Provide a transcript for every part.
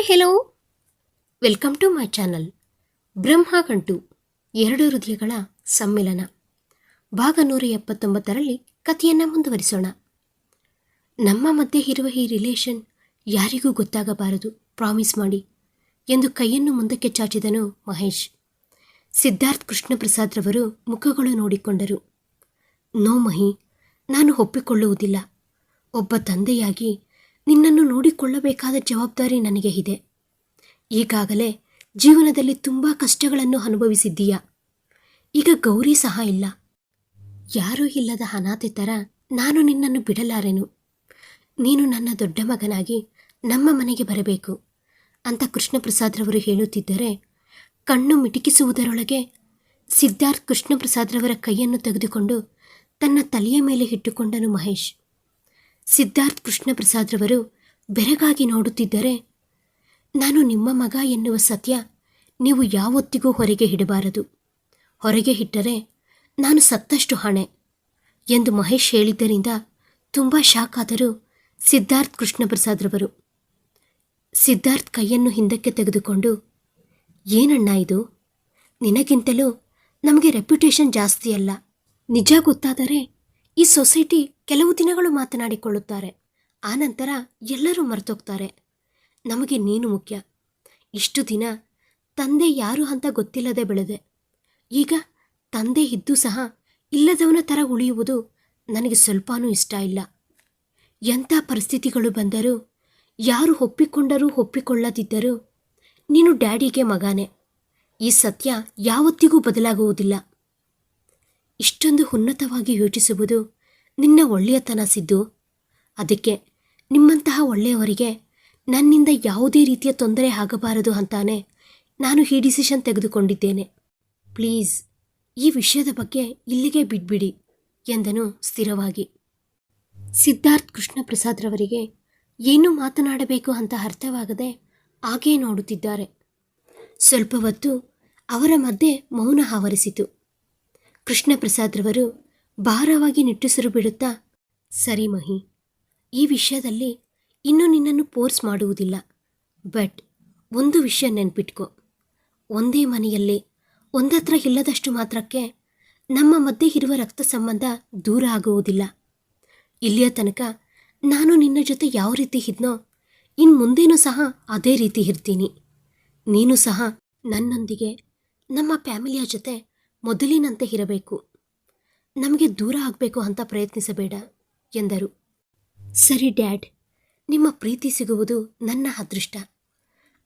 Hi hello welcome to my channel Brahmagantu ಎರಡು ಹೃದಯಗಳ ಸಮ್ಮಿಲನ. ಭಾಗ ನೂರ ಎಪ್ಪತ್ತೊಂಬತ್ತರಲ್ಲಿ ಕಥೆಯನ್ನು ಮುಂದುವರಿಸೋಣ. ನಮ್ಮ ಮಧ್ಯೆ ಇರುವ ಈ ರಿಲೇಷನ್ ಯಾರಿಗೂ ಗೊತ್ತಾಗಬಾರದು ಪ್ರಾಮಿಸ್ ಮಾಡಿ ಎಂದು ಕೈಯನ್ನು ಮುಂದಕ್ಕೆ ಚಾಚಿದನು ಮಹೇಶ್. ಸಿದ್ಧಾರ್ಥ್ ಕೃಷ್ಣ ಪ್ರಸಾದ್ರವರು ಮುಖಗಳು ನೋಡಿಕೊಂಡರು. ನೋ ಮಹಿ, ನಾನು ಒಪ್ಪಿಕೊಳ್ಳುವುದಿಲ್ಲ. ಒಬ್ಬ ತಂದೆಯಾಗಿ ನಿನ್ನನ್ನು ನೋಡಿಕೊಳ್ಳಬೇಕಾದ ಜವಾಬ್ದಾರಿ ನನಗೆ ಇದೆ. ಈಗಾಗಲೇ ಜೀವನದಲ್ಲಿ ತುಂಬ ಕಷ್ಟಗಳನ್ನು ಅನುಭವಿಸಿದ್ದೀಯ? ಈಗ ಗೌರಿ ಸಹ ಇಲ್ಲ. ಯಾರೂ ಇಲ್ಲದ ಅನಾಥೆ ಥರ ನಾನು ನಿನ್ನನ್ನು ಬಿಡಲಾರೆನು? ನೀನು ನನ್ನ ದೊಡ್ಡ ಮಗನಾಗಿ ನಮ್ಮ ಮನೆಗೆ ಬರಬೇಕು. ಅಂತ ಕೃಷ್ಣಪ್ರಸಾದ್ರವರು ಹೇಳುತ್ತಿದ್ದರೆ ಕಣ್ಣು ಮಿಟುಕಿಸುವುದರೊಳಗೆ ಸಿದ್ಧಾರ್ಥ್ ಕೃಷ್ಣಪ್ರಸಾದ್ರವರ ಕೈಯನ್ನು ತೆಗೆದುಕೊಂಡು ತನ್ನ ತಲೆಯ ಮೇಲೆ ಇಟ್ಟುಕೊಂಡನು ಮಹೇಶ್. ಸಿದ್ಧಾರ್ಥ್ ಕೃಷ್ಣ ಪ್ರಸಾದ್ರವರು ಬೆರಗಾಗಿ ನೋಡುತ್ತಿದ್ದರೆ, ನಾನು ನಿಮ್ಮ ಮಗ ಎನ್ನುವ ಸತ್ಯ ನೀವು ಯಾವತ್ತಿಗೂ ಹೊರಗೆ ಹಿಡಬಾರದು. ಹೊರಗೆ ಇಟ್ಟರೆ ನಾನು ಸತ್ತಷ್ಟು ಹಣೆ ಎಂದು ಮಹೇಶ್ ಹೇಳಿದ್ದರಿಂದ ತುಂಬ ಶಾಕ್ ಆದರು ಸಿದ್ಧಾರ್ಥ್ ಕೃಷ್ಣ ಪ್ರಸಾದ್ರವರು ಸಿದ್ಧಾರ್ಥ್ ಕೈಯನ್ನು ಹಿಂದಕ್ಕೆ ತೆಗೆದುಕೊಂಡು, ಏನಣ್ಣ ಇದು? ನಿನಗಿಂತಲೂ ನಮಗೆ ರೆಪ್ಯುಟೇಷನ್ ಜಾಸ್ತಿ ಅಲ್ಲ ನಿಜ ಗೊತ್ತಾದರೆ ಈ ಸೊಸೈಟಿ ಕೆಲವು ದಿನಗಳು ಮಾತನಾಡಿಕೊಳ್ಳುತ್ತಾರೆ. ಆನಂತರ ಎಲ್ಲರೂ ಮರೆತೋಗ್ತಾರೆ. ನಮಗೆ ನೀನು ಮುಖ್ಯ. ಇಷ್ಟು ದಿನ ತಂದೆ ಯಾರು ಅಂತ ಗೊತ್ತಿಲ್ಲದೆ ಬೆಳೆದೆ. ಈಗ ತಂದೆ ಇದ್ದು ಸಹ ಇಲ್ಲದವನ ಥರ ಉಳಿಯುವುದು ನನಗೆ ಸ್ವಲ್ಪನೂ ಇಷ್ಟ ಇಲ್ಲ. ಎಂಥ ಪರಿಸ್ಥಿತಿಗಳು ಬಂದರೂ, ಯಾರು ಒಪ್ಪಿಕೊಂಡರೂ ಒಪ್ಪಿಕೊಳ್ಳದಿದ್ದರೂ ನೀನು ಡ್ಯಾಡಿಗೆ ಮಗಾನೆ. ಈ ಸತ್ಯ ಯಾವತ್ತಿಗೂ ಬದಲಾಗುವುದಿಲ್ಲ. ಇಷ್ಟೊಂದು ಉನ್ನತವಾಗಿ ಯೋಚಿಸುವುದು ನಿನ್ನ ಒಳ್ಳೆಯತನ, ಸಿದ್ದು. ಅದಕ್ಕೆ ನಿಮ್ಮಂತಹ ಒಳ್ಳೆಯವರಿಗೆ ನನ್ನಿಂದ ಯಾವುದೇ ರೀತಿಯ ತೊಂದರೆ ಆಗಬಾರದು ಅಂತಾನೆ ನಾನು ಈ ಡಿಸಿಷನ್ ತೆಗೆದುಕೊಂಡಿದ್ದೇನೆ. ಪ್ಲೀಸ್, ಈ ವಿಷಯದ ಬಗ್ಗೆ ಇಲ್ಲಿಗೆ ಬಿಟ್ಬಿಡಿ ಎಂದನು ಸ್ಥಿರವಾಗಿ. ಸಿದ್ಧಾರ್ಥ್ ಕೃಷ್ಣ ಪ್ರಸಾದ್ರವರಿಗೆ ಏನು ಮಾತನಾಡಬೇಕು ಅಂತ ಅರ್ಥವಾಗದೆ ಹಾಗೇ ನೋಡುತ್ತಿದ್ದಾರೆ. ಸ್ವಲ್ಪ ಹೊತ್ತು ಅವರ ಮಧ್ಯೆ ಮೌನ ಆವರಿಸಿತು. ಕೃಷ್ಣ ಪ್ರಸಾದ್ರವರು ಭಾರವಾಗಿ ನಿಟ್ಟುಸಿರು ಬಿಡುತ್ತಾ ಸರಿ ಮಹಿ, ಈ ವಿಷಯದಲ್ಲಿ ಇನ್ನು ನಿನ್ನನ್ನು ಫೋರ್ಸ್ ಮಾಡುವುದಿಲ್ಲ. ಬಟ್ ಒಂದು ವಿಷಯ ನೆನ್ಪಿಟ್ಕೊ. ಒಂದೇ ಮನೆಯಲ್ಲಿ, ಒಂದತ್ರ ಇಲ್ಲದಷ್ಟು ಮಾತ್ರಕ್ಕೆ ನಮ್ಮ ಮಧ್ಯೆ ಇರುವ ರಕ್ತ ಸಂಬಂಧ ದೂರ ಆಗುವುದಿಲ್ಲ. ಇಲ್ಲಿಯ ತನಕ ನಾನು ನಿನ್ನ ಜೊತೆ ಯಾವ ರೀತಿ ಇದ್ನೋ ಇನ್ನು ಮುಂದೇನೂ ಸಹ ಅದೇ ರೀತಿ ಇರ್ತೀನಿ. ನೀನು ಸಹ ನನ್ನೊಂದಿಗೆ, ನಮ್ಮ ಫ್ಯಾಮಿಲಿಯ ಜೊತೆ ಮೊದಲಿನಂತೆ ಇರಬೇಕು. ನಮಗೆ ದೂರ ಆಗಬೇಕು ಅಂತ ಪ್ರಯತ್ನಿಸಬೇಡ, ಎಂದರು. ಸರಿ, ಡ್ಯಾಡ್. ನಿಮ್ಮ ಪ್ರೀತಿ ಸಿಗುವುದು ನನ್ನ ಅದೃಷ್ಟ.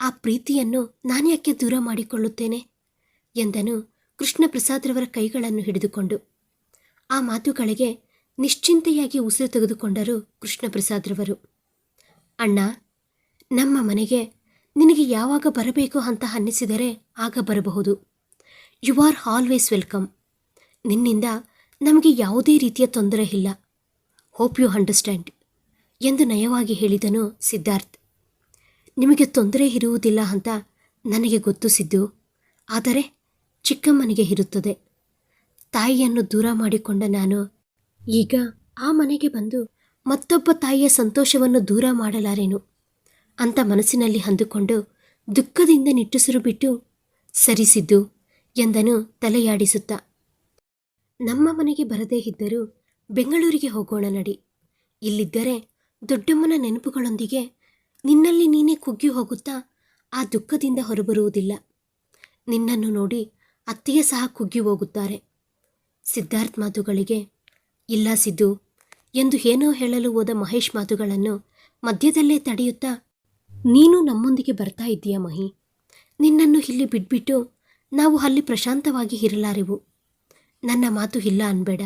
ಆ ಪ್ರೀತಿಯನ್ನು ನಾನ್ಯಾಕೆ ದೂರ ಮಾಡಿಕೊಳ್ಳುತ್ತೇನೆ? ಎಂದನು ಕೃಷ್ಣ ಪ್ರಸಾದ್ರವರ ಕೈಗಳನ್ನು ಹಿಡಿದುಕೊಂಡು. ಆ ಮಾತುಗಳಿಗೆ ನಿಶ್ಚಿಂತೆಯಾಗಿ ಉಸಿರು ತೆಗೆದುಕೊಂಡರು ಕೃಷ್ಣ ಪ್ರಸಾದ್ರವರು ಅಣ್ಣ, ನಮ್ಮ ಮನೆಗೆ ನಿನಗೆ ಯಾವಾಗ ಬರಬೇಕು ಅಂತ ಅನ್ನಿಸಿದರೆ ಆಗ ಬರಬಹುದು. ಯು ಆರ್ ಆಲ್ವೇಸ್ ವೆಲ್ಕಮ್ ನಿನ್ನಿಂದ ನಮಗೆ ಯಾವುದೇ ರೀತಿಯ ತೊಂದರೆ ಇಲ್ಲ. ಹೋಪ್ ಯು ಅಂಡರ್ಸ್ಟ್ಯಾಂಡ್ ಎಂದು ನಯವಾಗಿ ಹೇಳಿದನು ಸಿದ್ಧಾರ್ಥ್. ನಿಮಗೆ ತೊಂದರೆ ಇರುವುದಿಲ್ಲ ಅಂತ ನನಗೆ ಗೊತ್ತು ಸಿದ್ದು. ಆದರೆ ಚಿಕ್ಕಮ್ಮನಿಗೆ ಇರುತ್ತದೆ. ತಾಯಿಯನ್ನು ದೂರ ಮಾಡಿಕೊಂಡ ನಾನು ಈಗ ಆ ಮನೆಗೆ ಬಂದು ಮತ್ತೊಬ್ಬ ತಾಯಿಯ ಸಂತೋಷವನ್ನು ದೂರ ಮಾಡಲಾರೇನು. ಅಂತ ಮನಸ್ಸಿನಲ್ಲಿ ಅಂದುಕೊಂಡು ದುಃಖದಿಂದ ನಿಟ್ಟುಸಿರು ಬಿಟ್ಟು ಸರಿಸಿದ್ದು ಎಂದನು ತಲೆಯಾಡಿಸುತ್ತ. ನಮ್ಮ ಮನೆಗೆ ಬರದೇ ಇದ್ದರೂ ಬೆಂಗಳೂರಿಗೆ ಹೋಗೋಣ ನಡಿ. ಇಲ್ಲಿದ್ದರೆ ದೊಡ್ಡಮ್ಮನ ನೆನಪುಗಳೊಂದಿಗೆ ನಿನ್ನಲ್ಲಿ ನೀನೇ ಕುಗ್ಗಿ ಹೋಗುತ್ತಾ ಆ ದುಃಖದಿಂದ ಹೊರಬರುವುದಿಲ್ಲ. ನಿನ್ನನ್ನು ನೋಡಿ ಅತ್ತೆಯ ಸಹ ಕುಗ್ಗಿ ಹೋಗುತ್ತಾರೆ. ಸಿದ್ಧಾರ್ಥ್ ಮಾತುಗಳಿಗೆ, ಇಲ್ಲ ಸಿದ್ದು, ಎಂದು ಏನೋ ಹೇಳಲು ಹೋದ ಮಹೇಶ್ ಮಾತುಗಳನ್ನು ಮಧ್ಯದಲ್ಲೇ ತಡೆಯುತ್ತಾ, ನೀನು ನಮ್ಮೊಂದಿಗೆ ಬರ್ತಾ ಇದ್ದೀಯ ಮಹಿ? ನಿನ್ನನ್ನು ಇಲ್ಲಿ ಬಿಟ್ಬಿಟ್ಟು ನಾವು ಅಲ್ಲಿ ಪ್ರಶಾಂತವಾಗಿ ಇರಲಾರೆವು. ನನ್ನ ಮಾತು ಇಲ್ಲ ಅನ್ಬೇಡ,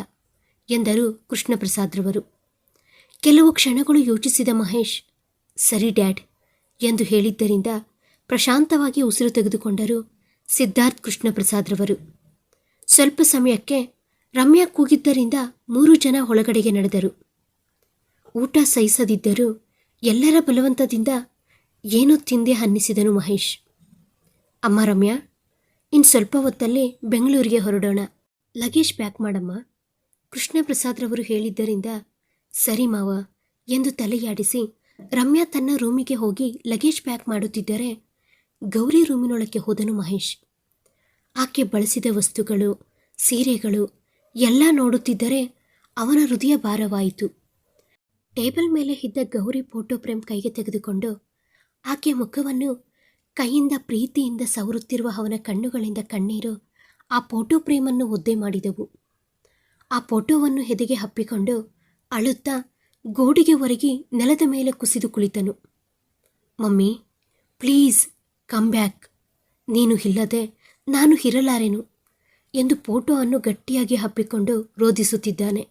ಎಂದರು ಕೃಷ್ಣಪ್ರಸಾದ್ರವರು. ಕೆಲವು ಕ್ಷಣಗಳು ಯೋಚಿಸಿದ ಮಹೇಶ್, ಸರಿ ಡ್ಯಾಡ್, ಎಂದು ಹೇಳಿದ್ದರಿಂದ ಪ್ರಶಾಂತವಾಗಿ ಉಸಿರು ತೆಗೆದುಕೊಂಡರು ಸಿದ್ಧಾರ್ಥ್ ಕೃಷ್ಣ ಪ್ರಸಾದ್ರವರು ಸ್ವಲ್ಪ ಸಮಯಕ್ಕೆ ರಮ್ಯಾ ಕೂಗಿದ್ದರಿಂದ ಮೂರು ಜನ ಒಳಗಡೆಗೆ ನಡೆದರು. ಊಟ ಸಹಿಸದಿದ್ದರೂ ಎಲ್ಲರ ಬಲವಂತದಿಂದ ಏನೋ ತಿಂದೆ ಅನ್ನಿಸಿದನು ಮಹೇಶ್. ಅಮ್ಮ ರಮ್ಯಾ ಇನ್ನು ಸ್ವಲ್ಪ ಹೊತ್ತಲ್ಲಿ ಬೆಂಗಳೂರಿಗೆ ಹೊರಡೋಣ. ಲಗೇಜ್ ಪ್ಯಾಕ್ ಮಾಡಮ್ಮ. ಕೃಷ್ಣ ಪ್ರಸಾದ್ರವರು ಹೇಳಿದ್ದರಿಂದ, ಸರಿ ಮಾವ ಎಂದು ತಲೆಯಾಡಿಸಿ ರಮ್ಯಾ ತನ್ನ ರೂಮಿಗೆ ಹೋಗಿ ಲಗೇಜ್ ಪ್ಯಾಕ್ ಮಾಡುತ್ತಿದ್ದರೆ ಗೌರಿ ರೂಮಿನೊಳಕ್ಕೆ ಹೋದನು ಮಹೇಶ್. ಆಕೆ ಬಳಸಿದ ವಸ್ತುಗಳು, ಸೀರೆಗಳು ಎಲ್ಲ ನೋಡುತ್ತಿದ್ದರೆ ಅವನ ಹೃದಯ ಭಾರವಾಯಿತು. ಟೇಬಲ್ ಮೇಲೆ ಇದ್ದ ಗೌರಿ ಫೋಟೋ ಫ್ರೇಮ್ ಕೈಗೆ ತೆಗೆದುಕೊಂಡು ಆಕೆ ಮುಖವನ್ನು ಕೈಯಿಂದ ಪ್ರೀತಿಯಿಂದ ಸವರುತ್ತಿರುವ ಅವನ ಕಣ್ಣುಗಳಿಂದ ಕಣ್ಣೀರು ಆ ಫೋಟೋ ಫ್ರೇಮನ್ನು ಒದ್ದೆ ಮಾಡಿದವು. ಆ ಫೋಟೋವನ್ನು ಹೆದೆಗೆ ಹಪ್ಪಿಕೊಂಡು ಅಳುತ್ತಾ ಗೋಡಿಗೆ ಒರಗಿ ನೆಲದ ಮೇಲೆ ಕುಸಿದು ಕುಳಿತನು. Mummy, please come back. ನೀನು ಇಲ್ಲದೆ ನಾನು ಇರಲಾರೆನು? ಎಂದು ಫೋಟೋವನ್ನು ಗಟ್ಟಿಯಾಗಿ ಹಪ್ಪಿಕೊಂಡು ರೋಧಿಸುತ್ತಿದ್ದಾನೆ.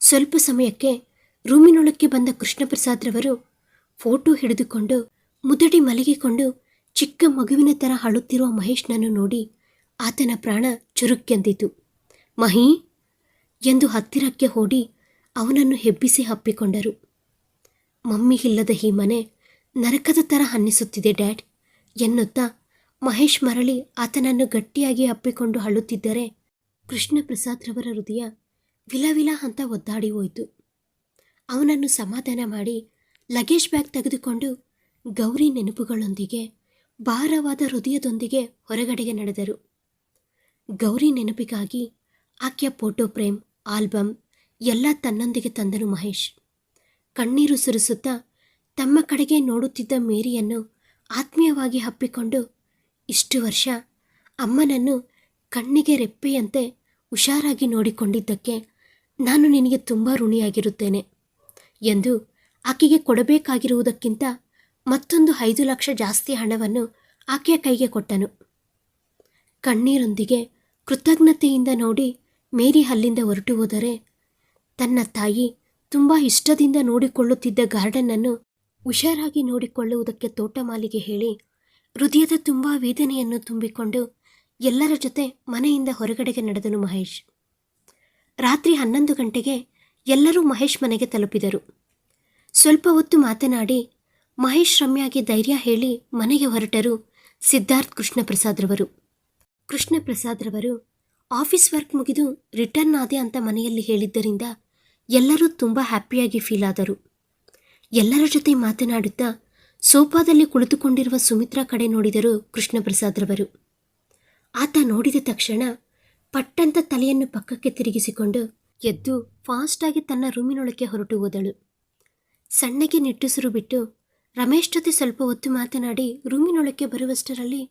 ಸ್ವಲ್ಪ ಸಮಯಕ್ಕೆ ರೂಮಿನೊಳಕ್ಕೆ ಬಂದ ಕೃಷ್ಣಪ್ರಸಾದ್ರವರು ಫೋಟೋ ಹಿಡಿದುಕೊಂಡು ಮುದಡಿ ಮಲಗಿಕೊಂಡು ಚಿಕ್ಕ ಮಗುವಿನ ಥರ ಅಳುತ್ತಿರುವ ಮಹೇಶ್ನನ್ನು ನೋಡಿ ಆತನ ಪ್ರಾಣ ಚುರುಕ್ಕೆಂದಿತು. ಮಹಿ, ಎಂದು ಹತ್ತಿರಕ್ಕೆ ಓಡಿ ಅವನನ್ನು ಹೆಬ್ಬಿಸಿ ಹಪ್ಪಿಕೊಂಡರು ಮಮ್ಮಿ ಇಲ್ಲದ ಈ ಮನೆ ನರಕದ ಥರ ಅನ್ನಿಸುತ್ತಿದೆ, ಡ್ಯಾಡ್ ಎನ್ನುತ್ತಾ ಮಹೇಶ್ ಮರಳಿ ಆತನನ್ನು ಗಟ್ಟಿಯಾಗಿ ಅಪ್ಪಿಕೊಂಡು ಅಳುತ್ತಿದ್ದರೆ ಕೃಷ್ಣ ಪ್ರಸಾದ್ರವರ ಹೃದಯ ವಿಲವಿಲ ಅಂತ ಒದ್ದಾಡಿ ಹೋಯಿತು. ಅವನನ್ನು ಸಮಾಧಾನ ಮಾಡಿ ಲಗೇಜ್ ಬ್ಯಾಗ್ ತೆಗೆದುಕೊಂಡು ಗೌರಿ ನೆನಪುಗಳೊಂದಿಗೆ, ಭಾರವಾದ ಹೃದಯದೊಂದಿಗೆ ಹೊರಗಡೆಗೆ ನಡೆದರು. ಗೌರಿ ನೆನಪಿಗಾಗಿ ಆಕೆಯ ಫೋಟೋ ಫ್ರೇಮ್ ಆಲ್ಬಮ್ ಎಲ್ಲ ತನ್ನೊಂದಿಗೆ ತಂದನು ಮಹೇಶ್. ಕಣ್ಣೀರು ಸುರಿಸುತ್ತಾ ತಮ್ಮ ಕಡೆಗೆ ನೋಡುತ್ತಿದ್ದ ಮೇರಿಯನ್ನು ಆತ್ಮೀಯವಾಗಿ ಹಪ್ಪಿಕೊಂಡು ಇಷ್ಟು ವರ್ಷ ಅಮ್ಮನನ್ನು ಕಣ್ಣಿಗೆ ರೆಪ್ಪೆಯಂತೆ ಹುಷಾರಾಗಿ ನೋಡಿಕೊಂಡಿದ್ದಕ್ಕೆ ನಾನು ನಿನಗೆ ತುಂಬ ಋಣಿಯಾಗಿರುತ್ತೇನೆ ಎಂದು ಆಕೆಗೆ ಕೊಡಬೇಕಾಗಿರುವುದಕ್ಕಿಂತ ಮತ್ತೊಂದು ಐದು ಲಕ್ಷ ಜಾಸ್ತಿ ಹಣವನ್ನು ಆಕೆಯ ಕೈಗೆ ಕೊಟ್ಟನು. ಕಣ್ಣೀರೊಂದಿಗೆ ಕೃತಜ್ಞತೆಯಿಂದ ನೋಡಿ ಮೇರಿ ಅಲ್ಲಿಂದ ಹೊರಟು ಹೋದರೆ ತನ್ನ ತಾಯಿ ತುಂಬ ಇಷ್ಟದಿಂದ ನೋಡಿಕೊಳ್ಳುತ್ತಿದ್ದ ಗಾರ್ಡನ್ನನ್ನು ಹುಷಾರಾಗಿ ನೋಡಿಕೊಳ್ಳುವುದಕ್ಕೆ ತೋಟಮಾಲಿಗೆ ಹೇಳಿ ಹೃದಯದ ತುಂಬ ವೇದನೆಯನ್ನು ತುಂಬಿಕೊಂಡು ಎಲ್ಲರ ಜೊತೆ ಮನೆಯಿಂದ ಹೊರಗಡೆಗೆ ನಡೆದನು ಮಹೇಶ್. ರಾತ್ರಿ ಹನ್ನೊಂದು ಗಂಟೆಗೆ ಎಲ್ಲರೂ ಮಹೇಶ್ ಮನೆಗೆ ತಲುಪಿದರು. ಸ್ವಲ್ಪ ಹೊತ್ತು ಮಾತನಾಡಿ ಮಹೇಶ್ ರಮ್ಯಾಗೆ ಧೈರ್ಯ ಹೇಳಿ ಮನೆಗೆ ಹೊರಟರು ಸಿದ್ಧಾರ್ಥ್ ಕೃಷ್ಣಪ್ರಸಾದ್ರವರು. ಕೃಷ್ಣಪ್ರಸಾದ್ರವರು, ಆಫೀಸ್ ವರ್ಕ್ ಮುಗಿದು ರಿಟರ್ನ್ ಆದೆ ಅಂತ ಮನೆಯಲ್ಲಿ ಹೇಳಿದ್ದರಿಂದ ಎಲ್ಲರೂ ತುಂಬ ಹ್ಯಾಪಿಯಾಗಿ ಫೀಲ್ ಆದರು. ಎಲ್ಲರ ಜೊತೆ ಮಾತನಾಡುತ್ತಾ ಸೋಫಾದಲ್ಲಿ ಕುಳಿತುಕೊಂಡಿರುವ ಸುಮಿತ್ರಾ ಕಡೆ ನೋಡಿದರು ಕೃಷ್ಣಪ್ರಸಾದ್ರವರು. ಆತ ನೋಡಿದ ತಕ್ಷಣ ಪಟ್ಟಂತ ತಲೆಯನ್ನು ಪಕ್ಕಕ್ಕೆ ತಿರುಗಿಸಿಕೊಂಡು ಎದ್ದು ಫಾಸ್ಟಾಗಿ ತನ್ನ ರೂಮಿನೊಳಕ್ಕೆ ಹೊರಟು ಹೋದಳು. ಸಣ್ಣಗೆ ನಿಟ್ಟುಸಿರು ಬಿಟ್ಟು ರಮೇಶ್ ಜೊತೆ ಸ್ವಲ್ಪ ಹೊತ್ತು ಮಾತನಾಡಿ ರೂಮಿನೊಳಕ್ಕೆ ಬರುವಷ್ಟರಲ್ಲಿ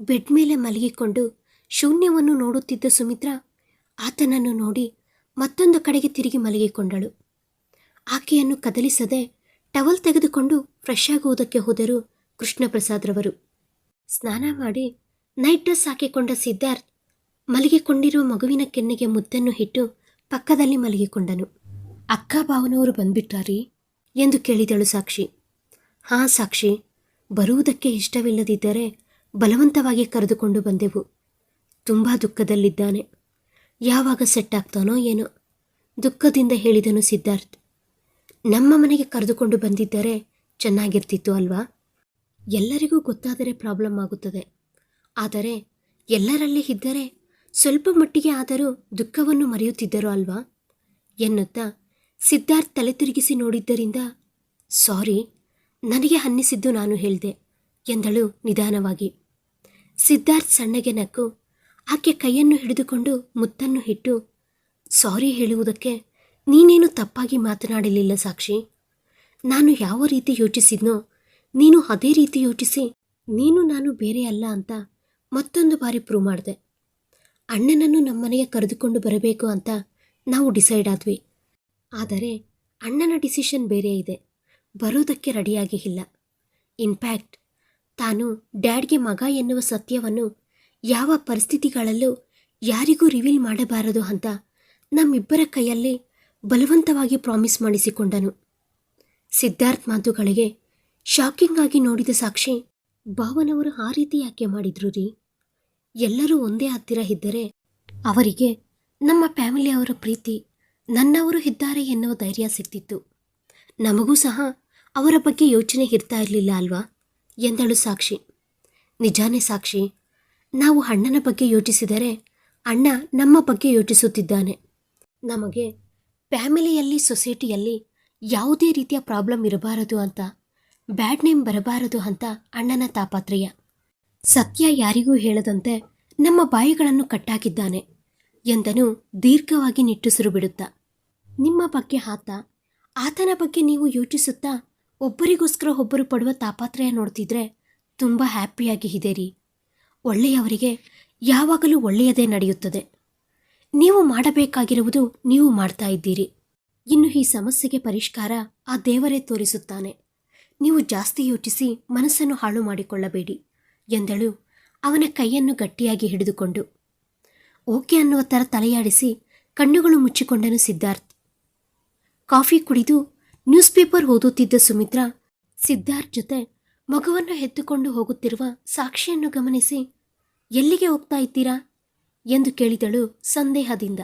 ಬೆಡ್ ಮೇಲೆ ಮಲಗಿಕೊಂಡು ಶೂನ್ಯವನ್ನು ನೋಡುತ್ತಿದ್ದ ಸುಮಿತ್ರಾ ಆತನನ್ನು ನೋಡಿ ಮತ್ತೊಂದು ಕಡೆಗೆ ತಿರುಗಿ ಮಲಗಿಕೊಂಡಳು. ಆಕೆಯನ್ನು ಕದಲಿಸದೆ ಟವಲ್ ತೆಗೆದುಕೊಂಡು ಫ್ರೆಶ್ ಆಗುವುದಕ್ಕೆ ಹೋದರು ಕೃಷ್ಣಪ್ರಸಾದ್ರವರು ಸ್ನಾನ ಮಾಡಿ ನೈಟ್ ಡ್ರೆಸ್ ಹಾಕಿಕೊಂಡ ಸಿದ್ಧಾರ್ಥ್ ಮಲಗಿಕೊಂಡಿರುವ ಮಗುವಿನ ಕೆನ್ನೆಗೆ ಮುದ್ದನ್ನು ಇಟ್ಟು ಪಕ್ಕದಲ್ಲಿ ಮಲಗಿಕೊಂಡನು. ಅಕ್ಕ ಭಾವನವರು ಬಂದ್ಬಿಟ್ಟಾರಿ? ಎಂದು ಕೇಳಿದಳು ಸಾಕ್ಷಿ. ಹಾಂ ಸಾಕ್ಷಿ, ಬರುವುದಕ್ಕೆ ಇಷ್ಟವಿಲ್ಲದಿದ್ದರೆ ಬಲವಂತವಾಗಿ ಕರೆದುಕೊಂಡು ಬಂದೆವು. ತುಂಬ ದುಃಖದಲ್ಲಿದ್ದಾನೆ. ಯಾವಾಗ ಸೆಟ್ ಆಗ್ತಾನೋ ಏನೋ. ದುಃಖದಿಂದ ಹೇಳಿದನು ಸಿದ್ಧಾರ್ಥ್. ನಮ್ಮ ಮನೆಗೆ ಕರೆದುಕೊಂಡು ಬಂದಿದ್ದರೆ ಚೆನ್ನಾಗಿರ್ತಿತ್ತು ಅಲ್ವಾ? ಎಲ್ಲರಿಗೂ ಗೊತ್ತಾದರೆ ಪ್ರಾಬ್ಲಮ್ ಆಗುತ್ತದೆ. ಆದರೆ ಎಲ್ಲರಲ್ಲಿ ಇದ್ದರೆ ಸ್ವಲ್ಪ ಮಟ್ಟಿಗೆ ಆದರೂ ದುಃಖವನ್ನು ಮರೆಯುತ್ತಿದ್ದರು ಅಲ್ವಾ? ಎನ್ನುತ್ತಾ ಸಿದ್ಧಾರ್ಥ್ ತಲೆ ತಿರುಗಿಸಿ ನೋಡಿದ್ದರಿಂದ, ಸಾರಿ ನನಗೆ ಅನ್ನಿಸಿದ್ದು ನಾನು ಹೇಳಿದೆ, ಎಂದಳು ನಿಧಾನವಾಗಿ. ಸಿದ್ಧಾರ್ಥ್ ಸಣ್ಣಗೆ ನಕ್ಕು, ಆಕೆ ಕೈಯನ್ನು ಹಿಡಿದುಕೊಂಡು ಮುತ್ತನ್ನು ಇಟ್ಟು, ಸಾರಿ ಹೇಳುವುದಕ್ಕೆ ನೀನೇನು ತಪ್ಪಾಗಿ ಮಾತನಾಡಲಿಲ್ಲ ಸಾಕ್ಷಿ? ನಾನು ಯಾವ ರೀತಿ ಯೋಚಿಸಿದ್ನೋ, ನೀನು ಅದೇ ರೀತಿ ಯೋಚಿಸಿ, ನೀನು ನಾನು ಬೇರೆ ಅಲ್ಲ ಅಂತ ಮತ್ತೊಂದು ಬಾರಿ ಪ್ರೂವ್ ಮಾಡಿದೆ. ಅಣ್ಣನನ್ನು ನಮ್ಮನೆಗೆ ಕರೆದುಕೊಂಡು ಬರಬೇಕು ಅಂತ ನಾವು ಡಿಸೈಡ್ ಆದ್ವಿ. ಆದರೆ ಅಣ್ಣನ ಡಿಸಿಷನ್ ಬೇರೆ ಇದೆ. ಬರೋದಕ್ಕೆ ರೆಡಿಯಾಗಿ ಇಲ್ಲ ಇನ್ಫ್ಯಾಕ್ಟ್ ತಾನು ಡ್ಯಾಡ್ಗೆ ಮಗ ಎನ್ನುವ ಸತ್ಯವನ್ನು ಯಾವ ಪರಿಸ್ಥಿತಿಗಳಲ್ಲೂ ಯಾರಿಗೂ ರಿವೀಲ್ ಮಾಡಬಾರದು ಅಂತ ನಮ್ಮಿಬ್ಬರ ಕೈಯಲ್ಲಿ ಬಲವಂತವಾಗಿ ಪ್ರಾಮಿಸ್ ಮಾಡಿಸಿಕೊಂಡನು. ಸಿದ್ಧಾರ್ಥ್ ಮಾತುಗಳಿಗೆ ಶಾಕಿಂಗ್ ಆಗಿ ನೋಡಿದ ಸಾಕ್ಷಿ, ಭಾವನವರು ಆ ರೀತಿ ಯಾಕೆ ಮಾಡಿದ್ರು ರೀ? ಎಲ್ಲರೂ ಒಂದೇ ಹತ್ತಿರ ಇದ್ದರೆ ಅವರಿಗೆ ನಮ್ಮ ಫ್ಯಾಮಿಲಿಯವರ ಪ್ರೀತಿ ನನ್ನವರು ಇದ್ದಾರೆ ಎನ್ನುವ ಧೈರ್ಯ ಸಿಗ್ತಿತ್ತು ನಮಗೂ ಸಹ ಅವರ ಬಗ್ಗೆ ಯೋಚನೆ ಇರ್ತಾ ಇರಲಿಲ್ಲ ಅಲ್ವಾ? ಎಂದಳು ಸಾಕ್ಷಿ. ನಿಜಾನೇ ಸಾಕ್ಷಿ, ನಾವು ಅಣ್ಣನ ಬಗ್ಗೆ ಯೋಚಿಸಿದರೆ ಅಣ್ಣ ನಮ್ಮ ಬಗ್ಗೆ ಯೋಚಿಸುತ್ತಿದ್ದಾನೆ. ನಮಗೆ ಫ್ಯಾಮಿಲಿಯಲ್ಲಿ, ಸೊಸೈಟಿಯಲ್ಲಿ ಯಾವುದೇ ರೀತಿಯ ಪ್ರಾಬ್ಲಮ್ ಇರಬಾರದು ಅಂತ, ಬ್ಯಾಡ್ ನೇಮ್ ಬರಬಾರದು ಅಂತ ಅಣ್ಣನ ತಾಪತ್ರಯ. ಸತ್ಯ ಯಾರಿಗೂ ಹೇಳದಂತೆ ನಮ್ಮ ಬಾಯಿಗಳನ್ನು ಕಟ್ಟಾಕಿದ್ದಾನೆ ಎಂದನು ದೀರ್ಘವಾಗಿ ನಿಟ್ಟುಸಿರು ಬಿಡುತ್ತಾ. ನಿಮ್ಮ ಬಗ್ಗೆ ಆತ ಆತನ ಬಗ್ಗೆ ನೀವು ಯೋಚಿಸುತ್ತಾ ಒಬ್ಬರಿಗೋಸ್ಕರ ಒಬ್ಬರು ಪಡುವ ತಾಪತ್ರಯ ನೋಡ್ತಿದ್ರೆ ತುಂಬ ಹ್ಯಾಪಿಯಾಗಿ ಇದೆರಿ. ಒಳ್ಳೆಯವರಿಗೆ ಯಾವಾಗಲೂ ಒಳ್ಳೆಯದೇ ನಡೆಯುತ್ತದೆ. ನೀವು ಮಾಡಬೇಕಾಗಿರುವುದು ನೀವು ಮಾಡ್ತಾ ಇದ್ದೀರಿ. ಇನ್ನು ಈ ಸಮಸ್ಯೆಗೆ ಪರಿಷ್ಕಾರ ಆ ದೇವರೇ ತೋರಿಸುತ್ತಾನೆ. ನೀವು ಜಾಸ್ತಿ ಯೋಚಿಸಿ ಮನಸ್ಸನ್ನು ಹಾಳು ಮಾಡಿಕೊಳ್ಳಬೇಡಿ ಎಂದಳು ಅವನ ಕೈಯನ್ನು ಗಟ್ಟಿಯಾಗಿ ಹಿಡಿದುಕೊಂಡು. ಓಕೆ ಅನ್ನುವ ಥರ ತಲೆಯಾಡಿಸಿ ಕಣ್ಣುಗಳು ಮುಚ್ಚಿಕೊಂಡನು ಸಿದ್ಧಾರ್ಥ್. ಕಾಫಿ ಕುಡಿದು ನ್ಯೂಸ್ ಪೇಪರ್ ಓದುತ್ತಿದ್ದ ಸುಮಿತ್ರಾ, ಸಿದ್ಧಾರ್ಥ್ ಜೊತೆ ಮಗುವನ್ನು ಎತ್ತುಕೊಂಡು ಹೋಗುತ್ತಿರುವ ಸಾಕ್ಷಿಯನ್ನು ಗಮನಿಸಿ, ಎಲ್ಲಿಗೆ ಹೋಗ್ತಾ ಇದ್ದೀರಾ? ಎಂದು ಕೇಳಿದಳು ಸಂದೇಹದಿಂದ.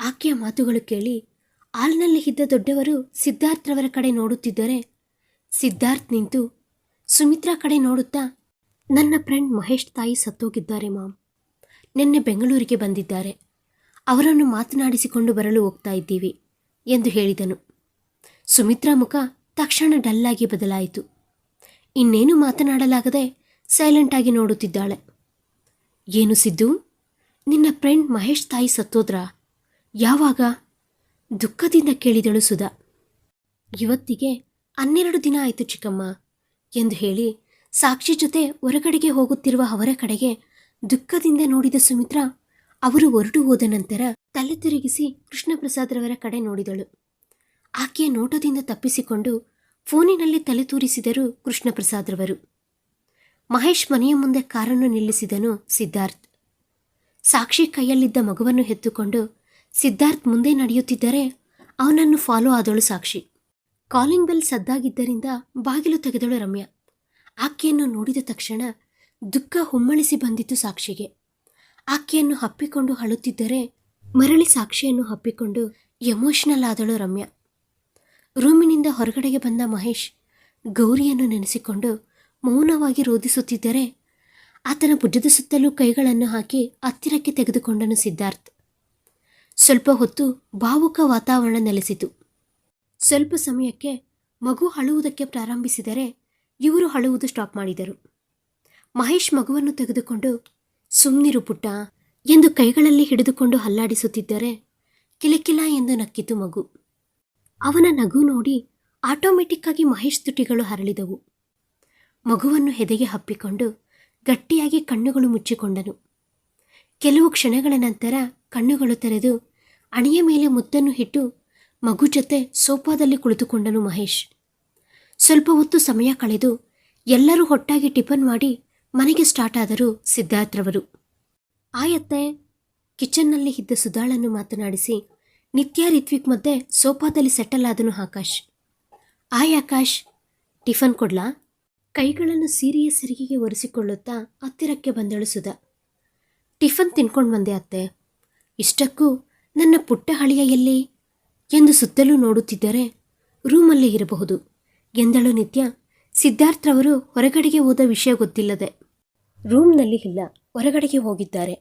ಆಕೆಯ ಮಾತುಗಳು ಕೇಳಿ, ಹಾಲ್ನಲ್ಲಿ ಇದ್ದ ದೊಡ್ಡವರು ಸಿದ್ಧಾರ್ಥ್ರವರ ಕಡೆ ನೋಡುತ್ತಿದ್ದರೆ? ಸಿದ್ಧಾರ್ಥ್ ನಿಂತು, ಸುಮಿತ್ರಾ ಕಡೆ ನೋಡುತ್ತಾ? ನನ್ನ ಫ್ರೆಂಡ್ ಮಹೇಶ್ ತಾಯಿ ಸತ್ತೋಗಿದ್ದಾರೆ ಮಾಮ್. ನಿನ್ನೆ ಬೆಂಗಳೂರಿಗೆ ಬಂದಿದ್ದಾರೆ. ಅವರನ್ನು ಮಾತನಾಡಿಸಿಕೊಂಡು ಬರಲು ಹೋಗ್ತಾ ಇದ್ದೀವಿ. ಎಂದು ಹೇಳಿದನು. ಸುಮಿತ್ರಾ ಮುಖ ತಕ್ಷಣ ಡಲ್ಲಾಗಿ ಬದಲಾಯಿತು. ಇನ್ನೇನು ಮಾತನಾಡಲಾಗದೆ ಸೈಲೆಂಟಾಗಿ ನೋಡುತ್ತಿದ್ದಾಳೆ. ಏನು ಸಿದ್ದು? ನಿನ್ನ ಫ್ರೆಂಡ್ ಮಹೇಶ್ ತಾಯಿ ಸತ್ತೋದ್ರಾ? ಯಾವಾಗ? ದುಃಖದಿಂದ ಕೇಳಿದಳು ಸುಧಾ. ಇವತ್ತಿಗೆ ಹನ್ನೆರಡು ದಿನ ಆಯಿತು ಚಿಕ್ಕಮ್ಮ ಎಂದು ಹೇಳಿ ಸಾಕ್ಷಿ ಜೊತೆ ಹೊರಗಡೆಗೆ ಹೋಗುತ್ತಿರುವ ಅವರ ಕಡೆಗೆ ದುಃಖದಿಂದ ನೋಡಿದ ಸುಮಿತ್ರಾ ಅವರು ಹೊರಟು ಹೋದ ನಂತರ ತಲೆ ತಿರುಗಿಸಿ ಕೃಷ್ಣಪ್ರಸಾದ್ರವರ ಕಡೆ ನೋಡಿದಳು. ಆಕೆಯ ನೋಟದಿಂದ ತಪ್ಪಿಸಿಕೊಂಡು ಫೋನಿನಲ್ಲಿ ತಲೆ ತೂರಿಸಿದರು ಕೃಷ್ಣಪ್ರಸಾದ್ರವರು. ಮಹೇಶ್ ಮನೆಯ ಮುಂದೆ ಕಾರನ್ನು ನಿಲ್ಲಿಸಿದನು ಸಿದ್ಧಾರ್ಥ್. ಸಾಕ್ಷಿ ಕೈಯಲ್ಲಿದ್ದ ಮಗುವನ್ನು ಎತ್ತುಕೊಂಡು ಸಿದ್ಧಾರ್ಥ್ ಮುಂದೆ ನಡೆಯುತ್ತಿದ್ದರೆ ಅವನನ್ನು ಫಾಲೋ ಆದಳು ಸಾಕ್ಷಿ. ಕಾಲಿಂಗ್ ಬೆಲ್ ಸದ್ದಾಗಿದ್ದರಿಂದ ಬಾಗಿಲು ತೆಗೆದಳು ರಮ್ಯಾ. ಆಕೆಯನ್ನು ನೋಡಿದ ತಕ್ಷಣ ದುಃಖ ಹುಮ್ಮಳಿಸಿ ಬಂದಿತ್ತು ಸಾಕ್ಷಿಗೆ. ಆಕೆಯನ್ನು ಹಪ್ಪಿಕೊಂಡು ಅಳುತ್ತಿದ್ದರೆ ಮರಳಿ ಸಾಕ್ಷಿಯನ್ನು ಹಪ್ಪಿಕೊಂಡು ಎಮೋಷನಲ್ ಆದಳು ರಮ್ಯಾ. ರೂಮಿನಿಂದ ಹೊರಗಡೆಗೆ ಬಂದ ಮಹೇಶ್ ಗೌರಿಯನ್ನು ನೆನೆಸಿಕೊಂಡು ಮೌನವಾಗಿ ರೋಧಿಸುತ್ತಿದ್ದರೆ ಆತನ ಭುಜದ ಸುತ್ತಲೂ ಕೈಗಳನ್ನು ಹಾಕಿ ಹತ್ತಿರಕ್ಕೆ ತೆಗೆದುಕೊಂಡನು ಸಿದ್ಧಾರ್ಥ್. ಸ್ವಲ್ಪ ಹೊತ್ತು ಭಾವುಕ ವಾತಾವರಣ ನೆಲೆಸಿತು. ಸ್ವಲ್ಪ ಸಮಯಕ್ಕೆ ಮಗು ಅಳುವುದಕ್ಕೆ ಪ್ರಾರಂಭಿಸಿದರೆ ಇವರು ಅಳುವುದು ಸ್ಟಾಪ್ ಮಾಡಿದರು. ಮಹೇಶ್ ಮಗುವನ್ನು ತೆಗೆದುಕೊಂಡು ಸುಮ್ನಿರು ಪುಟ್ಟ, ಎಂದು ಕೈಗಳಲ್ಲಿ ಹಿಡಿದುಕೊಂಡು ಹಲ್ಲಾಡಿಸುತ್ತಿದ್ದರೆ ಕಿಲಕಿಲ ಎಂದು ನಕ್ಕಿತು ಮಗು. ಅವನ ನಗು ನೋಡಿ ಆಟೋಮೆಟಿಕ್ಕಾಗಿ ಮಹೇಶ್ ತುಟಿಗಳು ಹರಳಿದವು. ಮಗುವನ್ನು ಹೆದೆಗೆ ಹಪ್ಪಿಕೊಂಡು ಗಟ್ಟಿಯಾಗಿ ಕಣ್ಣುಗಳು ಮುಚ್ಚಿಕೊಂಡನು. ಕೆಲವು ಕ್ಷಣಗಳ ನಂತರ ಕಣ್ಣುಗಳು ತೆರೆದು ಅಣೆಯ ಮೇಲೆ ಮುತ್ತನ್ನು ಇಟ್ಟು ಮಗು ಜೊತೆ ಸೋಫಾದಲ್ಲಿ ಕುಳಿತುಕೊಂಡನು ಮಹೇಶ್. ಸ್ವಲ್ಪ ಹೊತ್ತು ಸಮಯ ಕಳೆದು ಎಲ್ಲರೂ ಒಟ್ಟಾಗಿ ಟಿಫನ್ ಮಾಡಿ ಮನೆಗೆ ಸ್ಟಾರ್ಟ್ ಆದರು ಸಿದ್ಧಾರ್ಥ್ರವರು. ಆಯತ್ತೆ, ಕಿಚನ್ನಲ್ಲಿ ಇದ್ದ ಸುಧಾಳನ್ನು ಮಾತನಾಡಿಸಿ, ನಿತ್ಯ ರಿತ್ವಿಕ್ ಮಧ್ಯೆ ಸೋಫಾದಲ್ಲಿ ಸೆಟಲ್ ಆದನು ಆಕಾಶ್. ಆಯ್ ಆಕಾಶ್, ಟಿಫನ್ ಕೊಡ್ಲಾ? ಕೈಗಳನ್ನು ಸೀರೆಯ ಸೆರಿಗೆಗೆ ಒರೆಸಿಕೊಳ್ಳುತ್ತಾ ಹತ್ತಿರಕ್ಕೆ ಬಂದಳು ಸುಧಾ. ಟಿಫನ್ ತಿನ್ಕೊಂಡು ಬಂದೆ ಅತ್ತೆ. ಇಷ್ಟಕ್ಕೂ ನನ್ನ ಪುಟ್ಟ ಹಳಿಯ ಎಲ್ಲಿ? ಎಂದು ಸುತ್ತಲೂ ನೋಡುತ್ತಿದ್ದರೆ ರೂಮಲ್ಲೇ ಇರಬಹುದು, ಎಂದಳು ನಿತ್ಯ. ಸಿದ್ಧಾರ್ಥ್ರವರು ಹೊರಗಡೆಗೆ ಹೋದ ವಿಷಯ ಗೊತ್ತಿಲ್ಲದೆ ರೂಮ್ನಲ್ಲಿ ಇಲ್ಲ, ಹೊರಗಡೆಗೆ ಹೋಗಿದ್ದಾರೆ.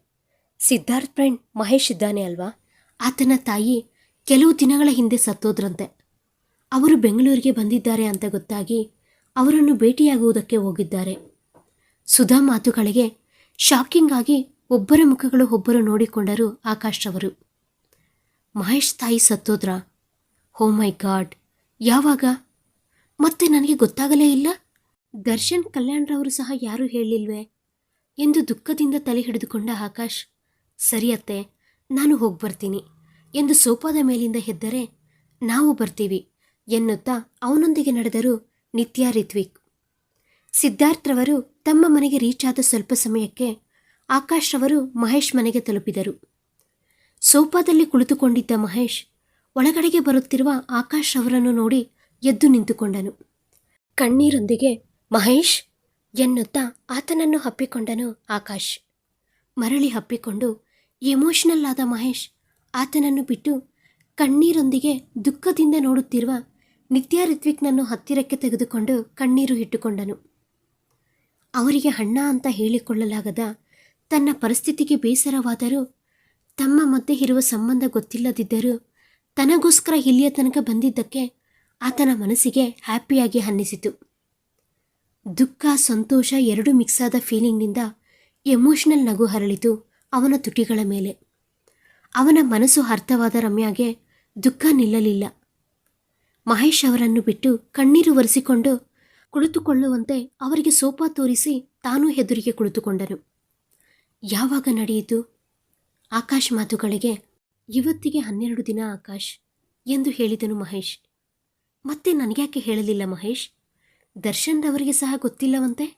ಸಿದ್ಧಾರ್ಥ್ ಫ್ರೆಂಡ್ ಮಹೇಶ್ ಇದ್ದಾನೆ ಅಲ್ವಾ? ಆತನ ತಾಯಿ ಕೆಲವು ದಿನಗಳ ಹಿಂದೆ ಸತ್ತೋದ್ರಂತೆ. ಅವರು ಬೆಂಗಳೂರಿಗೆ ಬಂದಿದ್ದಾರೆ ಅಂತ ಗೊತ್ತಾಗಿ ಅವರನ್ನು ಭೇಟಿಯಾಗುವುದಕ್ಕೆ ಹೋಗಿದ್ದಾರೆ. ಸುಧಾ ಮಾತುಗಳಿಗೆ ಶಾಕಿಂಗ್ ಆಗಿ ಒಬ್ಬರ ಮುಖಗಳು ಒಬ್ಬರು ನೋಡಿಕೊಂಡರು ಆಕಾಶ್ ಅವರು ಮಹೇಶ್ ತಾಯಿ ಸತ್ತೋದ್ರ? ಹೋ ಮೈ ಗಾಡ್, ಯಾವಾಗ? ಮತ್ತೆ ನನಗೆ ಗೊತ್ತಾಗಲೇ ಇಲ್ಲ. ದರ್ಶನ್ ಕಲ್ಯಾಣ್ರವರು ಸಹ ಯಾರೂ ಹೇಳಿಲ್ವೇ? ಎಂದು ದುಃಖದಿಂದ ತಲೆ ಹಿಡಿದುಕೊಂಡ ಆಕಾಶ್ ಸರಿಯತ್ತೆ ನಾನು ಹೋಗಿ ಬರ್ತೀನಿ ಎಂದು ಸೋಪಾದ ಮೇಲಿಂದ ಹೆದ್ದರೆ, ನಾವು ಬರ್ತೀವಿ ಎನ್ನುತ್ತಾ ಅವನೊಂದಿಗೆ ನಡೆದರು ನಿತ್ಯ ರಿತ್ವಿಕ್. ಸಿದ್ಧಾರ್ಥ್ರವರು ತಮ್ಮ ಮನೆಗೆ ರೀಚ್ ಆದ ಸ್ವಲ್ಪ ಸಮಯಕ್ಕೆ ಆಕಾಶ್ ಅವರು ಮಹೇಶ್ ಮನೆಗೆ ತಲುಪಿದರು. ಸೋಫಾದಲ್ಲಿ ಕುಳಿತುಕೊಂಡಿದ್ದ ಮಹೇಶ್ ಒಳಗಡೆಗೆ ಬರುತ್ತಿರುವ ಆಕಾಶ್ ಅವರನ್ನು ನೋಡಿ ಎದ್ದು ನಿಂತುಕೊಂಡನು. ಕಣ್ಣೀರೊಂದಿಗೆ, ಮಹೇಶ್! ಎನ್ನುತ್ತಾ ಆತನನ್ನು ಹಪ್ಪಿಕೊಂಡನು ಆಕಾಶ್. ಮರಳಿ ಹಪ್ಪಿಕೊಂಡು ಎಮೋಷನಲ್ ಆದ ಮಹೇಶ್! ಆತನನ್ನು ಬಿಟ್ಟು, ಕಣ್ಣೀರೊಂದಿಗೆ ದುಃಖದಿಂದ ನೋಡುತ್ತಿರುವ ನಿತ್ಯ ರಿತ್ವಿಕ್ನನ್ನು ಹತ್ತಿರಕ್ಕೆ ತೆಗೆದುಕೊಂಡು ಕಣ್ಣೀರು ಇಟ್ಟುಕೊಂಡನು. ಅವರಿಗೆ ಹಣ್ಣ ಅಂತ ಹೇಳಿಕೊಳ್ಳಲಾಗದ ತನ್ನ ಪರಿಸ್ಥಿತಿಗೆ ಬೇಸರವಾದರೂ, ತಮ್ಮ ಮಧ್ಯೆ ಇರುವ ಸಂಬಂಧ ಗೊತ್ತಿಲ್ಲದಿದ್ದರೂ, ತನಗೋಸ್ಕರ ಇಲ್ಲಿಯ ತನಕ ಬಂದಿದ್ದಕ್ಕೆ ಆತನ ಮನಸ್ಸಿಗೆ ಹ್ಯಾಪಿಯಾಗಿ ಅನ್ನಿಸಿತು. ದುಃಖ, ಸಂತೋಷ ಎರಡು ಮಿಕ್ಸ್ ಆದ ಫೀಲಿಂಗ್ನಿಂದ ಎಮೋಷನಲ್ ನಗು ಹರಳಿತು ಅವನ ತುಟಿಗಳ ಮೇಲೆ. ಅವನ ಮನಸ್ಸು ಅರ್ಥವಾದ ರಮ್ಯಾಗೆ ದುಃಖ ನಿಲ್ಲಲಿಲ್ಲ. ಮಹೇಶ್ ಅವರನ್ನು ಬಿಟ್ಟು ಕಣ್ಣೀರು ಒರೆಸಿಕೊಂಡು ಕುಳಿತುಕೊಳ್ಳುವಂತೆ ಅವರಿಗೆ ಸೋಫಾ ತೋರಿಸಿ ತಾನೂ ಎದುರಿಗೆ ಕುಳಿತುಕೊಂಡನು. ಯಾವಾಗ ನಡೆಯಿತು? ಆಕಾಶ್ ಮಾತುಗಳಿಗೆ, ಇವತ್ತಿಗೆ ಹನ್ನೆರಡು ದಿನ ಆಕಾಶ್ ಎಂದು ಹೇಳಿದನು ಮಹೇಶ್. ಮತ್ತೆ ನನಗ್ಯಾಕೆ ಹೇಳಲಿಲ್ಲ ಮಹೇಶ್? ದರ್ಶನ್ ಅವರಿಗೆ ಸಹ ಗೊತ್ತಿಲ್ಲವಂತೆ?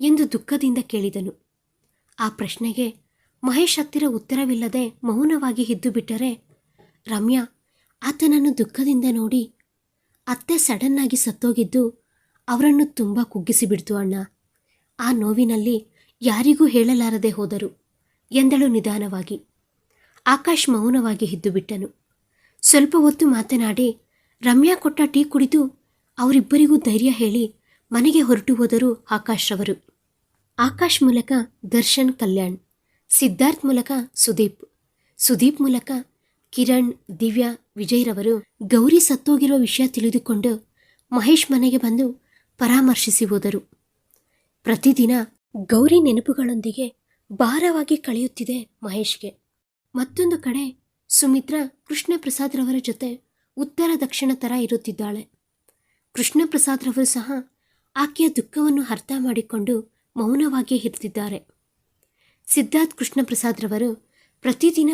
ಎಂದು ದುಃಖದಿಂದ ಕೇಳಿದನು. ಆ ಪ್ರಶ್ನೆಗೆ ಮಹೇಶ್ ಹತ್ತಿರ ಉತ್ತರವಿಲ್ಲದೆ ಮೌನವಾಗಿ ಇದ್ದು ಬಿಟ್ಟರೆ, ರಮ್ಯಾ ಆತನನ್ನು ದುಃಖದಿಂದ ನೋಡಿ ಅತ್ತೆ ಸಡನ್ನಾಗಿ ಸತ್ತೋಗಿದ್ದು ಅವರನ್ನು ತುಂಬ ಕುಗ್ಗಿಸಿಬಿಡ್ತು ಅಣ್ಣ. ಆ ನೋವಿನಲ್ಲಿ ಯಾರಿಗೂ ಹೇಳಲಾರದೆ ಹೋದರು ಎಂದಳು ನಿಧಾನವಾಗಿ. ಆಕಾಶ್ ಮೌನವಾಗಿ ಇದ್ದು ಬಿಟ್ಟನು. ಸ್ವಲ್ಪ ಹೊತ್ತು ಮಾತನಾಡಿ ರಮ್ಯಾ ಕೊಟ್ಟ ಟೀ ಕುಡಿದು ಅವರಿಬ್ಬರಿಗೂ ಧೈರ್ಯ ಹೇಳಿ ಮನೆಗೆ ಹೊರಟು ಹೋದರು ಆಕಾಶ್ ಅವರು ಆಕಾಶ್ ಮೂಲಕ ದರ್ಶನ್ ಕಲ್ಯಾಣ್, ಸಿದ್ಧಾರ್ಥ್ ಮೂಲಕ ಸುದೀಪ್ ಸುದೀಪ್ ಮೂಲಕ ಕಿರಣ್, ದಿವ್ಯಾ ವಿಜಯ್ರವರು ಗೌರಿ ಸತ್ತೋಗಿರೋ ವಿಷಯ ತಿಳಿದುಕೊಂಡು ಮಹೇಶ್ ಮನೆಗೆ ಬಂದು ಪರಾಮರ್ಶಿಸಿ ಹೋದರು. ಪ್ರತಿದಿನ ಗೌರಿ ನೆನಪುಗಳೊಂದಿಗೆ ಭಾರವಾಗಿ ಕಳೆಯುತ್ತಿದೆ ಮಹೇಶ್ಗೆ. ಮತ್ತೊಂದು ಕಡೆ ಸುಮಿತ್ರಾ ಕೃಷ್ಣ ಪ್ರಸಾದ್ರವರ ಜೊತೆ ಉತ್ತರ ದಕ್ಷಿಣ ಥರ ಇರುತ್ತಿದ್ದಾಳೆ. ಕೃಷ್ಣಪ್ರಸಾದ್ರವರು ಸಹ ಆಕೆಯ ದುಃಖವನ್ನು ಅರ್ಥ ಮಾಡಿಕೊಂಡು ಮೌನವಾಗಿಯೇ ಇರ್ತಿದ್ದಾರೆ ಸಿದ್ಧಾರ್ಥ್ ಕೃಷ್ಣಪ್ರಸಾದ್ರವರು ಪ್ರತಿದಿನ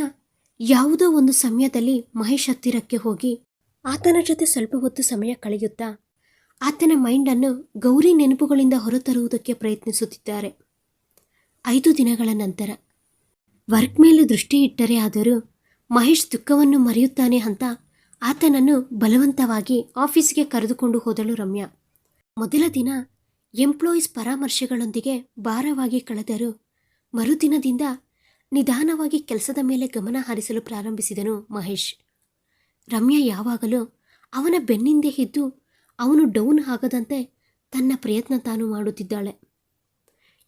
ಯಾವುದೋ ಒಂದು ಸಮಯದಲ್ಲಿ ಮಹೇಶ್ ಹತ್ತಿರಕ್ಕೆ ಹೋಗಿ ಆತನ ಜೊತೆ ಸ್ವಲ್ಪ ಹೊತ್ತು ಸಮಯ ಕಳೆಯುತ್ತಾ ಆತನ ಮೈಂಡನ್ನು ಗೌರಿ ನೆನಪುಗಳಿಂದ ಹೊರತರುವುದಕ್ಕೆ ಪ್ರಯತ್ನಿಸುತ್ತಿದ್ದಾರೆ. ಐದು ದಿನಗಳ ನಂತರ ವರ್ಕ್ ಮೇಲೆ ದೃಷ್ಟಿ ಇಟ್ಟರೆ ಆದರೂ ಮಹೇಶ್ ದುಃಖವನ್ನು ಮರೆಯುತ್ತಾನೆ ಅಂತ ಆತನನ್ನು ಬಲವಂತವಾಗಿ ಆಫೀಸ್ಗೆ ಕರೆದುಕೊಂಡು ಹೋದಳು ರಮ್ಯಾ. ಮೊದಲ ದಿನ ಎಂಪ್ಲಾಯೀಸ್ ಪರಾಮರ್ಶೆಗಳೊಂದಿಗೆ ಭಾರವಾಗಿ ಕಳೆದರು ಮರುದಿನದಿಂದ ನಿಧಾನವಾಗಿ ಕೆಲಸದ ಮೇಲೆ ಗಮನ ಹರಿಸಲು ಪ್ರಾರಂಭಿಸಿದನು ಮಹೇಶ್. ರಮ್ಯಾ ಯಾವಾಗಲೂ ಅವನ ಬೆನ್ನಿಂದೆ ಇದ್ದು ಅವನು ಡೌನ್ ಆಗದಂತೆ ತನ್ನ ಪ್ರಯತ್ನ ತಾನು ಮಾಡುತ್ತಿದ್ದಾಳೆ.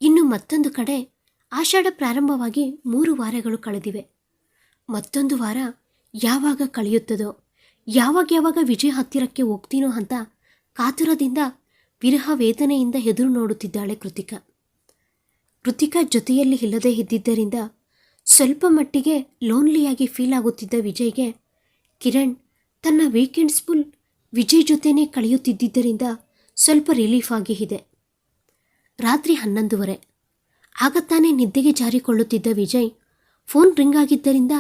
ಇನ್ನು ಮತ್ತೊಂದು ಕಡೆ ಆಷಾಢ ಪ್ರಾರಂಭವಾಗಿ ಮೂರು ವಾರಗಳು ಕಳೆದಿವೆ. ಮತ್ತೊಂದು ವಾರ ಯಾವಾಗ ಕಳೆಯುತ್ತದೋ ಯಾವಾಗ ಯಾವಾಗ ವಿಜಯ್ ಹತ್ತಿರಕ್ಕೆ ಹೋಗ್ತೀನೋ ಅಂತ ಕಾತುರದಿಂದ ವಿರಹ ವೇದನೆಯಿಂದ ಎದುರು ನೋಡುತ್ತಿದ್ದಾಳೆ ಕೃತಿಕಾ. ಕೃತಿಕಾ ಜೊತೆಯಲ್ಲಿ ಇಲ್ಲದೇ ಇದ್ದಿದ್ದರಿಂದ ಸ್ವಲ್ಪ ಮಟ್ಟಿಗೆ ಲೋನ್ಲಿಯಾಗಿ ಫೀಲ್ ಆಗುತ್ತಿದ್ದ ವಿಜಯ್ಗೆ ಕಿರಣ್ ತನ್ನ ವೀಕೆಂಡ್ಸ್ ಫುಲ್ ವಿಜಯ್ ಜೊತೆನೇ ಕಳೆಯುತ್ತಿದ್ದರಿಂದ ಸ್ವಲ್ಪ ರಿಲೀಫ್ ಆಗಿ ಇದೆ. ರಾತ್ರಿ ಹನ್ನೊಂದುವರೆ. ಆಗ ತಾನೇ ನಿದ್ದೆಗೆ ಜಾರಿಕೊಳ್ಳುತ್ತಿದ್ದ ವಿಜಯ್ ಫೋನ್ ರಿಂಗ್ ಆಗಿದ್ದರಿಂದ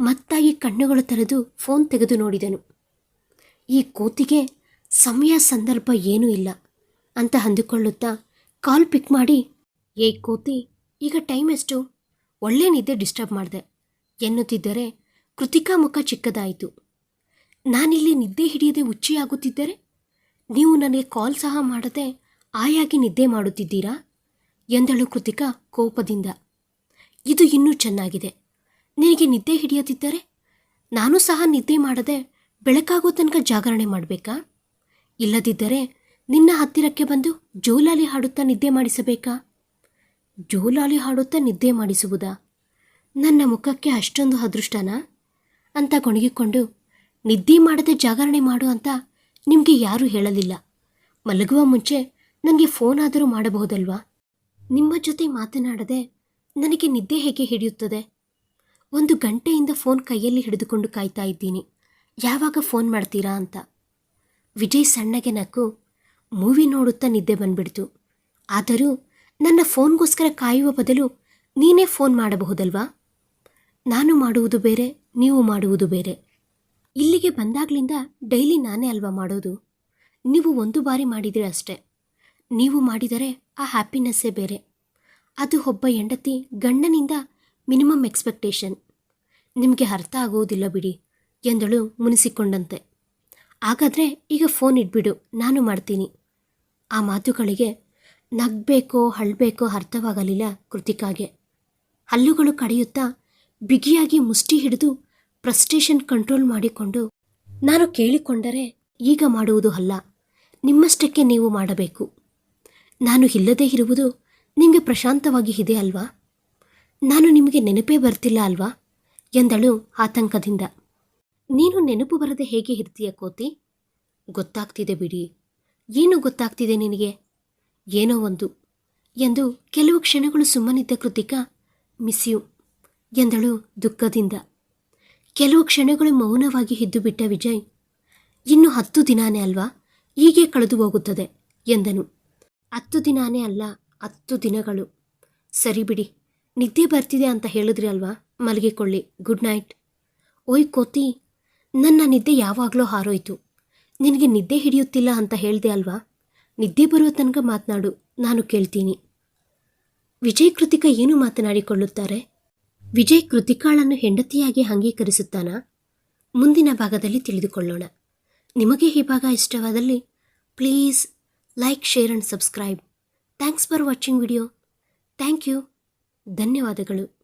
ಮತ್ತಾಗಿ ಕಣ್ಣುಗಳು ತೆರೆದು ಫೋನ್ ತೆಗೆದು ನೋಡಿದನು. ಈ ಕೋತಿಗೆ ಸಮಯ ಸಂದರ್ಭ ಏನೂ ಇಲ್ಲ ಅಂತ ಅಂದುಕೊಳ್ಳುತ್ತಾ ಕಾಲ್ ಪಿಕ್ ಮಾಡಿ, ಏ ಕೋತಿ, ಈಗ ಟೈಮ್ ಎಷ್ಟು? ಒಳ್ಳೆ ನಿದ್ದೆ ಡಿಸ್ಟರ್ಬ್ ಮಾಡಿದೆ, ಎನ್ನುತ್ತಿದ್ದರೆ ಕೃತಿಕಾ ಮುಖ ಚಿಕ್ಕದಾಯಿತು. ನಾನಿಲ್ಲಿ ನಿದ್ದೆ ಹಿಡಿಯದೆ ಹುಚ್ಚಿಯಾಗುತ್ತಿದ್ದರೆ ನೀವು ನನಗೆ ಕಾಲ್ ಸಹ ಮಾಡದೆ ಆಯಾಗಿ ನಿದ್ದೆ ಮಾಡುತ್ತಿದ್ದೀರಾ? ಎಂದಳು ಕೃತಿಕಾ ಕೋಪದಿಂದ. ಇದು ಇನ್ನೂ ಚೆನ್ನಾಗಿದೆ. ನಿನಗೆ ನಿದ್ದೆ ಹಿಡಿಯದಿದ್ದರೆ? ನಾನು ಸಹ ನಿದ್ದೆ ಮಾಡದೆ ಬೆಳಕಾಗೋ ತನಕ ಜಾಗರಣೆ ಮಾಡಬೇಕಾ? ಇಲ್ಲದಿದ್ದರೆ ನಿನ್ನ ಹತ್ತಿರಕ್ಕೆ ಬಂದು ಜೋಲಾಲಿ ಹಾಡುತ್ತಾ ನಿದ್ದೆ ಮಾಡಿಸಬೇಕಾ? ಜೋಲಾಲಿ ಹಾಡುತ್ತಾ ನಿದ್ದೆ ಮಾಡಿಸುವುದಾ? ನನ್ನ ಮುಖಕ್ಕೆ ಅಷ್ಟೊಂದು ಅದೃಷ್ಟನಾ? ಅಂತ ಗೊಣಗಿಕೊಂಡು, ನಿದ್ದೆ ಮಾಡದೆ ಜಾಗರಣೆ ಮಾಡು ಅಂತ ನಿಮಗೆ ಯಾರೂ ಹೇಳಲಿಲ್ಲ. ಮಲಗುವ ಮುಂಚೆ ನನಗೆ ಫೋನ್ ಆದರೂ ಮಾಡಬಹುದಲ್ವಾ? ನಿಮ್ಮ ಜೊತೆ ಮಾತನಾಡದೆ ನನಗೆ ನಿದ್ದೆ ಹೇಗೆ ಹಿಡಿಯುತ್ತದೆ? ಒಂದು ಗಂಟೆಯಿಂದ ಫೋನ್ ಕೈಯಲ್ಲಿ ಹಿಡಿದುಕೊಂಡು ಕಾಯ್ತಾ ಇದ್ದೀನಿ. ಯಾವಾಗ ಫೋನ್ ಮಾಡ್ತೀರಾ ಅಂತ. ವಿಜಯ್ ಸಣ್ಣಗೆ ನಕ್ಕು, ಮೂವಿ ನೋಡುತ್ತಾ ನಿದ್ದೆ ಬಂದ್ಬಿಡ್ತು. ಆದರೂ ನನ್ನ ಫೋನ್ಗೋಸ್ಕರ ಕಾಯುವ ಬದಲು ನೀನೇ ಫೋನ್ ಮಾಡಬಹುದಲ್ವಾ? ನಾನು ಮಾಡುವುದು ಬೇರೆ, ನೀವು ಮಾಡುವುದು ಬೇರೆ. ಇಲ್ಲಿಗೆ ಬಂದಾಗ್ಲಿಂದ ಡೈಲಿ ನಾನೇ ಅಲ್ವಾ ಮಾಡೋದು? ನೀವು ಒಂದು ಬಾರಿ ಮಾಡಿದರೆ ಅಷ್ಟೇ. ನೀವು ಮಾಡಿದರೆ ಆ ಹ್ಯಾಪಿನೆಸ್ಸೇ ಬೇರೆ. ಅದು ಒಬ್ಬ ಹೆಂಡತಿ ಗಂಡನಿಂದ ಮಿನಿಮಮ್ ಎಕ್ಸ್ಪೆಕ್ಟೇಷನ್. ನಿಮಗೆ ಅರ್ಥ ಆಗುವುದಿಲ್ಲ ಬಿಡಿ, ಎಂದಳು ಮುನಿಸಿಕೊಂಡಂತೆ. ಹಾಗಾದರೆ ಈಗ ಫೋನ್ ಇಟ್ಬಿಡು, ನಾನು ಮಾಡ್ತೀನಿ. ಆ ಮಾತುಗಳಿಗೆ ನಗಬೇಕೋ ಹಳ್ಬೇಕೋ ಅರ್ಥವಾಗಲಿಲ್ಲ ಕೃತಿಕಾಗೆ. ಹಲ್ಲುಗಳು ಕಡಿಯುತ್ತಾ ಬಿಗಿಯಾಗಿ ಮುಷ್ಟಿ ಹಿಡಿದು ಪ್ರಸ್ಟೇಷನ್ ಕಂಟ್ರೋಲ್ ಮಾಡಿಕೊಂಡು ನಾನು ಕೇಳಿಕೊಂಡರೆ ಈಗ ಮಾಡುವುದು ಅಲ್ಲ, ನಿಮ್ಮಷ್ಟಕ್ಕೆ ನೀವು ಮಾಡಬೇಕು. ನಾನು ಇಲ್ಲದೇ ಇರುವುದು ನಿಮಗೆ ಪ್ರಶಾಂತವಾಗಿ ಇದೆ ಅಲ್ವಾ? ನಾನು ನಿಮಗೆ ನೆನಪೇ ಬರ್ತಿಲ್ಲ ಅಲ್ವಾ? ಎಂದಳು ಆತಂಕದಿಂದ. ನೀನು ನೆನಪು ಬರದೆ ಹೇಗೆ ಇರ್ತೀಯ ಕೋತಿ? ಗೊತ್ತಾಗ್ತಿದೆ ಬಿಡಿ. ಏನು ಗೊತ್ತಾಗ್ತಿದೆ ನಿನಗೆ? ಏನೋ ಒಂದು ಎಂದು ಕೆಲವು ಕ್ಷಣಗಳು ಸುಮ್ಮನಿದ್ದ ಕೃತಿಕ ಮಿಸ್ ಯು ಎಂದಳು ದುಃಖದಿಂದ. ಕೆಲವು ಕ್ಷಣಗಳು ಮೌನವಾಗಿ ಇದ್ದು ಬಿಟ್ಟ ವಿಜಯ್, ಇನ್ನು ಹತ್ತು ದಿನಾನೇ ಅಲ್ವಾ? ಹೀಗೆ ಕಳೆದು ಹೋಗುತ್ತದೆ, ಎಂದನು. ಹತ್ತು ದಿನಾನೇ ಅಲ್ಲ, ಹತ್ತು ದಿನಗಳು. ಸರಿ ಬಿಡಿ. ನಿದ್ದೆ ಬರ್ತಿದೆ ಅಂತ ಹೇಳಿದ್ರಿ ಅಲ್ವಾ? ಮಲಗಿಕೊಳ್ಳಿ. ಗುಡ್ ನೈಟ್ ಓಯ್ ಕೋತಿ, ನನ್ನ ನಿದ್ದೆ ಯಾವಾಗಲೋ ಹಾರೋಯ್ತು. ನಿನಗೆ ನಿದ್ದೆ ಹಿಡಿಯುತ್ತಿಲ್ಲ ಅಂತ ಹೇಳಿದೆ ಅಲ್ವಾ? ನಿದ್ದೆ ಬರುವ ತನಕ ಮಾತನಾಡು. ನಾನು ಕೇಳ್ತೀನಿ. ವಿಜಯ್ ಕೃತಿಕಾ ಏನು ಮಾತನಾಡಿಕೊಳ್ಳುತ್ತಾರೆ? ವಿಜಯ್ ಕೃತಿಕಾಳನ್ನು ಹೆಂಡತಿಯಾಗಿ ಅಂಗೀಕರಿಸುತ್ತಾನಾ? ಮುಂದಿನ ಭಾಗದಲ್ಲಿ ತಿಳಿದುಕೊಳ್ಳೋಣ. ನಿಮಗೆ ಈ ಭಾಗ ಇಷ್ಟವಾದಲ್ಲಿ please like share and subscribe thanks for watching video thank you ಧನ್ಯವಾದಗಳು.